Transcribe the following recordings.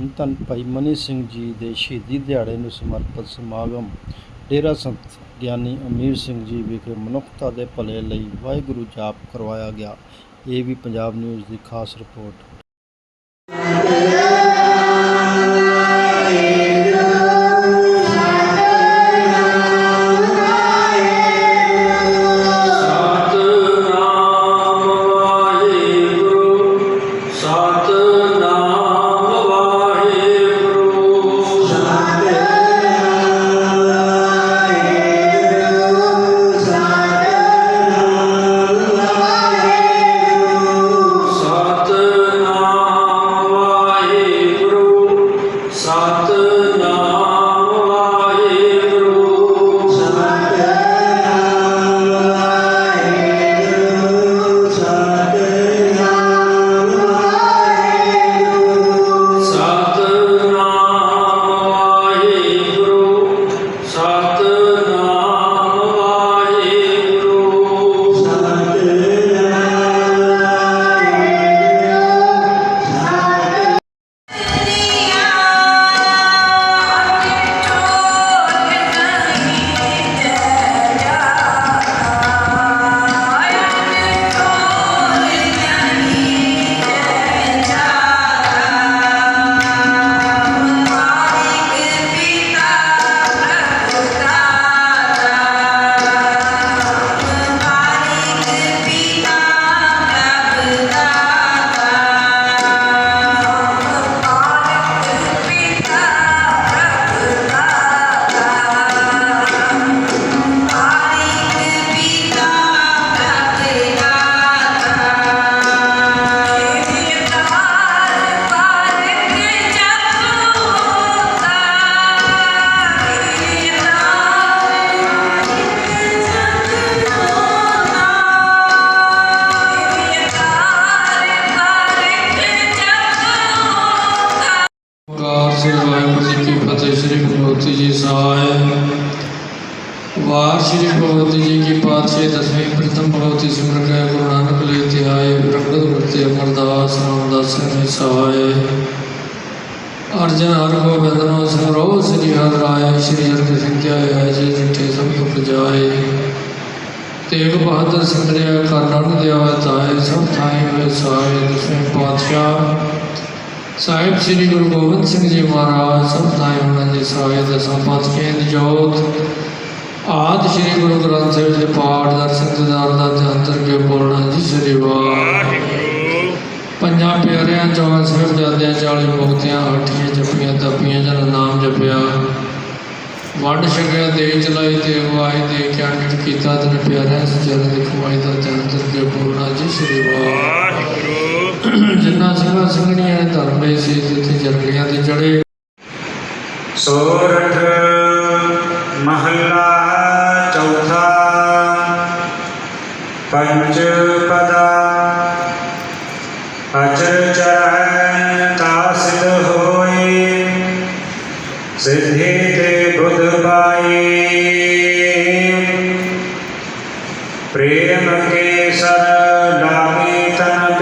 ਧੰਨ ਧੰਨ ਭਾਈ ਮਨੀ ਸਿੰਘ ਜੀ ਦੇ ਸ਼ਹੀਦੀ ਦਿਹਾੜੇ ਨੂੰ ਸਮਰਪਿਤ ਸਮਾਗਮ। ਡੇਰਾ ਸੰਤ ਗਿਆਨੀ ਅਮੀਰ ਸਿੰਘ ਜੀ ਵਿਖੇ ਮਨੁੱਖਤਾ ਦੇ ਭਲੇ ਲਈ ਵਾਹਿਗੁਰੂ ਜਾਪ ਕਰਵਾਇਆ ਗਿਆ। ਇਹ ਵੀ ਪੰਜਾਬ ਨਿਊਜ਼ ਦੀ ਖਾਸ ਰਿਪੋਰਟ। भक्ति जी सहाय वार श्री भगवती जी की पातशाह दसवीं प्रथम भगवती सिमर गए गुरु नानक लेते आए प्रगत भक्ति अमरदास रामदास में सहाय अर्जन हर को बदनो समरो श्री हर राय श्री हर सिंध्याय है जी जिठे सब दुख जाए ਤੇਗ ਬਹਾਦਰ ਸੰਗਰਿਆ ਕਰ ਨਨ ਦਿਆਵਾ ਤਾਏ ਸਭ ਥਾਈ ਹੋਏ ਸਾਏ ਦਸਵੇਂ ਪਾਤਸ਼ਾਹ ਸਾਹਿਬ ਸ੍ਰੀ ਗੁਰੂ ਗੋਬਿੰਦ ਸਿੰਘ ਜੀ ਮਹਾਰਾਜ ਸਭ ਥਾਈ ਉਹਨਾਂ ਦੇ ਸਾਏ ਦਸਾਂ ਪਾਤਸ਼ਾਹਾਂ ਦੀ ਜੋਤ ਆਦਿ ਸ੍ਰੀ ਗੁਰੂ ਗ੍ਰੰਥ ਸਾਹਿਬ ਦੇ ਪਾਠ ਦਰਸ਼ਨ ਦਿਦਾਰ ਦਾ ਤੇ ਅੰਤਰ ਕੇ ਬੋਲਣਾ ਜੀ ਸ੍ਰੀ ਵਾਹਿਗੁਰੂ ਪੰਜਾਂ ਪਿਆਰਿਆਂ ਚੌਹਾਂ ਸਾਹਿਬਜ਼ਾਦਿਆਂ ਚਾਲੀ ਮੁਕਤਿਆਂ ਹੱਠੀਆਂ ਜਪੀਆਂ ਤਪੀਆਂ ਜਨ ਨਾਮ ਜਪਿਆ ਵੰਡ ਛਕਿਆ ਦੇ ਚਲਾਈ ਤੇ ਵਾਹਿ ਦੇ ਕੇ ਅੰਡਿਤ ਕੀਤਾ ਤਨ ਪਿਆਰਿਆਂ ਸਜਣ ਦੀ ਕਮਾਈ ਦਾ ਤੇ ਅੰਤਰ ਕੇ ਬੋਲਣਾ ਜੀ ਸ੍ਰੀ ਵਾਹਿਗੁਰੂ ਜਿੰਨਾ ਸਿੰਘਾਂ ਸਿੰਘਣੀਆਂ ਨੇ ਧਰਮੇ ਸੀ, ਜਿੱਥੇ ਜਰਗੀਆਂ ਤੇ ਚੜੇ। ਸੋਰਠ ਮਹੱਲਾ ਚੌਥਾ ਪੰਚ ਪਦਾ ਅਚਰ ਚਰੈ ਤਾ ਸਿਧ ਹੋਏ, ਸਿੱਧੇ ਤੇ ਬੁੱਧ ਪਾਏ। ਪ੍ਰੇਮ ਕੇ ਸਰ ਲਾਗੇ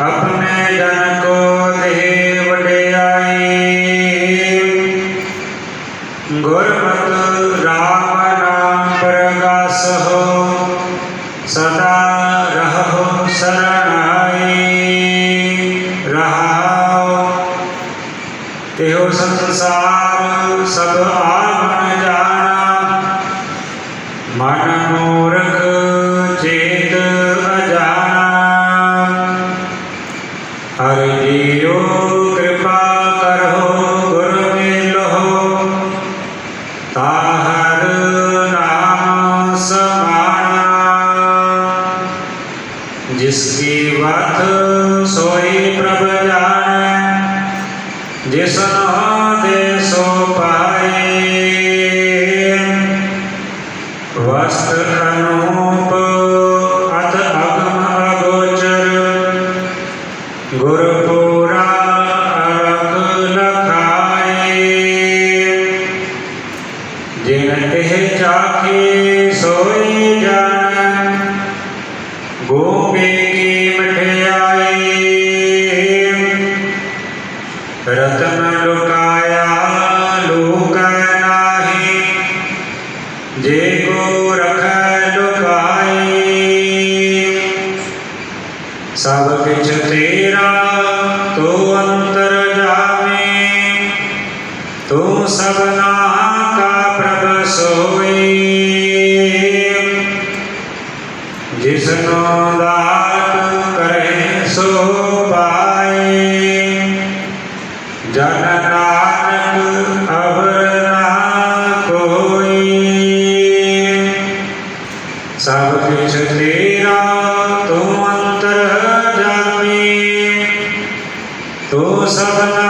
अपने जन को दे वडियाई गुरमत राम नाम प्रकाश हो, सदा रहो शरणाई। रहा तेहो संसार सब आ ਹੱਥ ਸੋਈ ਪ੍ਰਭ ਜਾਣੈ ਜਿਸਨੋ ਤੇ ਸੋ ਪਾਏ ਵਸਤ ਅਨੂਪ ਅਤ ਅਗਮ ਅਗੋਚਰ ਗੁਰ ਪੂਰਾ ਅਰਖ ਲਖਾਏ ਜਿਨ ਇਹ ਚਾਖੇ ਸੋਈ ਜਾਣੈ ਗੋਬੇ सबना का प्रभ सोई जिसनो दान करें, सो पाए जन नानक अवरना कोई सब कुछ तेरा तुम अंतर जाने तो सबना